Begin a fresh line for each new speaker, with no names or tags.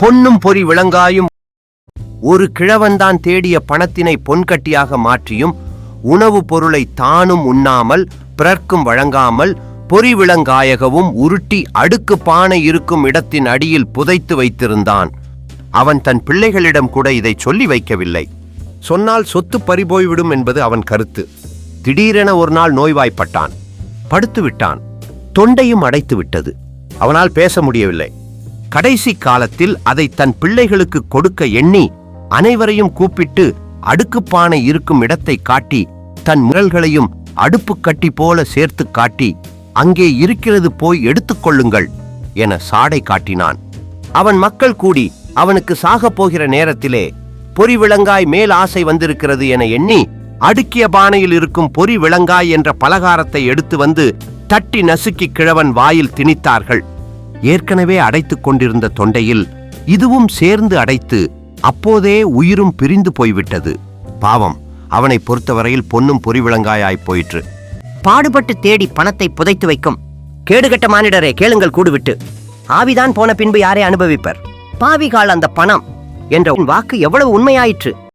பொன்னும் பொறி விளங்காயும் ஒரு கிழவன்தான் தேடிய பணத்தினை பொன்கட்டியாக மாற்றியும் உணவுப் பொருளை தானும் உண்ணாமல் பிறர்க்கும் வழங்காமல் பொறி விளங்காயகவும் உருட்டி அடுக்கு பானை இருக்கும் இடத்தின் அடியில் புதைத்து வைத்திருந்தான். அவன் தன் பிள்ளைகளிடம் கூட இதை சொல்லி வைக்கவில்லை. சொன்னால் சொத்து பறிபோய்விடும் என்பது அவன் கருத்து. திடீரென ஒரு நாள் நோய்வாய்ப்பட்டான். படுத்து விட்டான் தொண்டையும் அடைத்து விட்டது அவனால் பேச முடியவில்லை. கடைசி காலத்தில் அதை தன் பிள்ளைகளுக்கு கொடுக்க எண்ணி அனைவரையும் கூப்பிட்டு அடுக்குப்பானை இருக்கும் இடத்தை காட்டி தன் முரல்களையும் அடுப்பு கட்டி போல சேர்த்து காட்டி அங்கே இருக்கிறது போய் எடுத்துக்கொள்ளுங்கள் என சாடை காட்டினான். அவன் மக்கள் கூடி அவனுக்கு சாகப் போகிற நேரத்திலே பொறி விளங்காய் மேல் ஆசை வந்திருக்கிறது என எண்ணி அடுக்கிய பானையில் இருக்கும் பொறி விளங்காய் என்ற பலகாரத்தை எடுத்து வந்து தட்டி நசுக்கி கிழவன் வாயில் திணித்தார்கள். ஏற்கனவே அடைத்துக் கொண்டிருந்த தொண்டையில் இதுவும் சேர்ந்து அடைத்து அப்போதே உயிரும் பிரிந்து போய்விட்டது. பாவம் அவனை பொறுத்தவரையில் பொன்னும் பொறிவிளங்காயாய் போயிற்று.
பாடுபட்டு தேடி பணத்தை புதைத்து வைக்கும். கேடுகட்ட மானிடரே கேளுங்கள் கூடுவிட்டு. ஆவிதான் போன பின்பு யாரே அனுபவிப்பர்? பாவிகால் அந்த பணம் என்ற உன் வாக்கு எவ்வளவு உண்மையாயிற்று?